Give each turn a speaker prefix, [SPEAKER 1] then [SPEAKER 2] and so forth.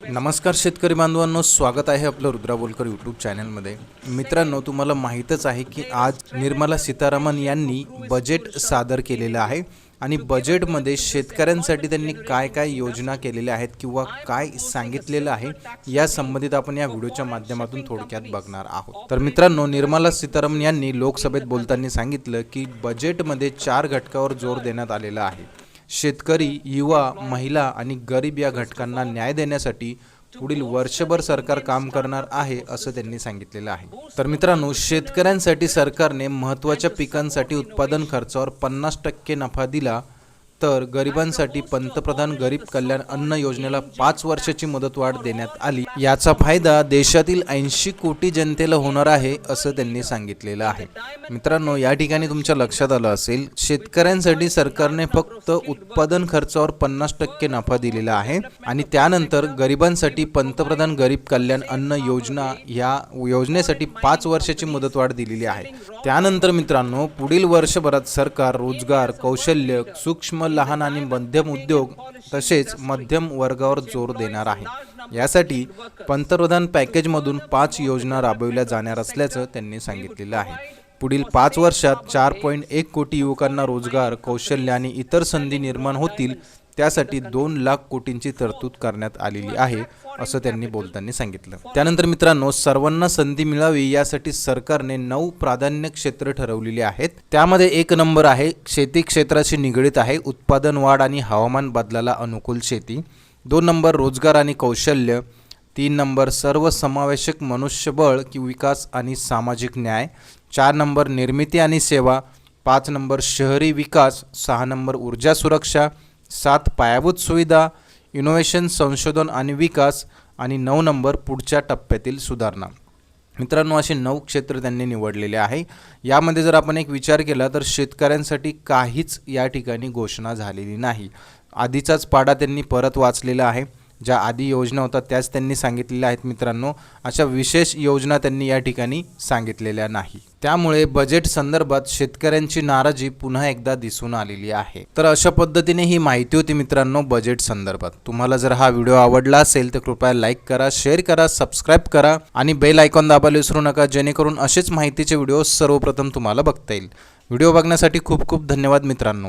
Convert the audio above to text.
[SPEAKER 1] नमस्कार शेतकरी बांधवांनो स्वागत आहे आपलं रुद्रा बोलकर यूट्यूब चॅनलमध्ये मित्रांनो तुम्हाला माहीतच आहे की आज निर्मला सीतारामन यांनी बजेट सादर केलेलं आहे आणि बजेटमध्ये शेतकऱ्यांसाठी त्यांनी काय काय योजना केलेल्या आहेत किंवा काय सांगितलेलं आहे या संबंधित आपण या व्हिडिओच्या माध्यमातून थोडक्यात बघणार आहोत. तर मित्रांनो निर्मला सीतारामन यांनी लोकसभेत बोलताना सांगितलं की बजेटमध्ये चार घटकावर जोर देण्यात आलेला आहे. शेतकरी युवा महिला आणि गरीब या घटकांना न्याय देण्यासाठी पुढील वर्षभर सरकार काम करणार आहे असं त्यांनी सांगितलेलं आहे. तर मित्रांनो शेतकऱ्यांसाठी सरकारने महत्त्वाच्या पिकांसाठी उत्पादन खर्चावर पन्नास टक्के नफा दिला. तर गरिबांसाठी पंतप्रधान गरीब कल्याण अन्न योजनेला पाच वर्षाची मुदतवाढ देण्यात आली. याचा फायदा देशातील ऐंशी कोटी जनतेला होणार आहे असं त्यांनी सांगितलेलं आहे. मित्रांनो या ठिकाणी तुमच्या लक्षात आलं असेल शेतकऱ्यांसाठी सरकारने फक्त उत्पादन खर्चावर पन्नास टक्के नफा दिलेला आहे आणि त्यानंतर गरिबांसाठी पंतप्रधान गरीब कल्याण अन्न योजना या योजनेसाठी पाच वर्षाची मुदतवाढ दिलेली आहे. त्यानंतर मित्रांनो पुढील वर्षभरात सरकार रोजगार कौशल्य सूक्ष्म लहान आणि मध्यम उद्योग तसेच मध्यम वर्गावर जोर देणार आहे. यासाठी पंतप्रधान पॅकेजमधून पाच योजना राबविल्या जाणार असल्याचं त्यांनी सांगितलेलं आहे. पुढील पाच वर्षात चार पॉईंट एक कोटी युवकांना रोजगार कौशल्य आणि इतर संधी निर्माण होतील त्यासाठी दोन लाख कोटींची तरतूद करण्यात आलेली आहे असं त्यांनी बोलताना सांगितलं. त्यानंतर मित्रांनो सर्वांना संधी मिळावी यासाठी सरकारने नऊ प्राधान्य क्षेत्र ठरवलेली आहेत. त्यामध्ये एक नंबर आहे शेती क्षेत्राशी निगडीत आहे उत्पादन वाढ आणि हवामान बदलाला अनुकूल शेती. दोन नंबर रोजगार आणि कौशल्य. तीन नंबर सर्वसमावेशक मनुष्यबळ की विकास आणि सामाजिक न्याय. चार नंबर निर्मिती आणि सेवा. पाच नंबर शहरी विकास. सहा नंबर ऊर्जा सुरक्षा. सात पायाभूत सुविधा इनोव्हेशन संशोधन आणि विकास आणि नऊ नंबर पुढच्या टप्प्यातील सुधारणा. मित्रांनो असे नऊ क्षेत्र त्यांनी निवडलेले आहे. यामध्ये जर आपण एक विचार केला तर शेतकऱ्यांसाठी काहीच या ठिकाणी घोषणा झालेली नाही. आधीचाच पाडा त्यांनी परत वाचलेला आहे. ज्या आधी योजना होत्या त्याच त्यांनी सांगितलेल्या आहेत मित्रांनो. अशा विशेष योजना त्यांनी या ठिकाणी सांगितलेल्या नाही. त्यामुळे बजेट संदर्भात शेतकऱ्यांची नाराजी पुन्हा एकदा दिसून आलेली आहे. तर अशा पद्धतीने ही माहिती होती मित्रांनो बजेट संदर्भात. तुम्हाला जर हा व्हिडिओ आवडला असेल तर कृपया लाईक करा शेअर करा सबस्क्राईब करा आणि बेल आयकॉन दाबायला विसरू नका जेणेकरून असेच माहितीचे व्हिडिओ सर्वप्रथम तुम्हाला बघता येईल. व्हिडिओ बघण्यासाठी खूप खूप धन्यवाद मित्रांनो.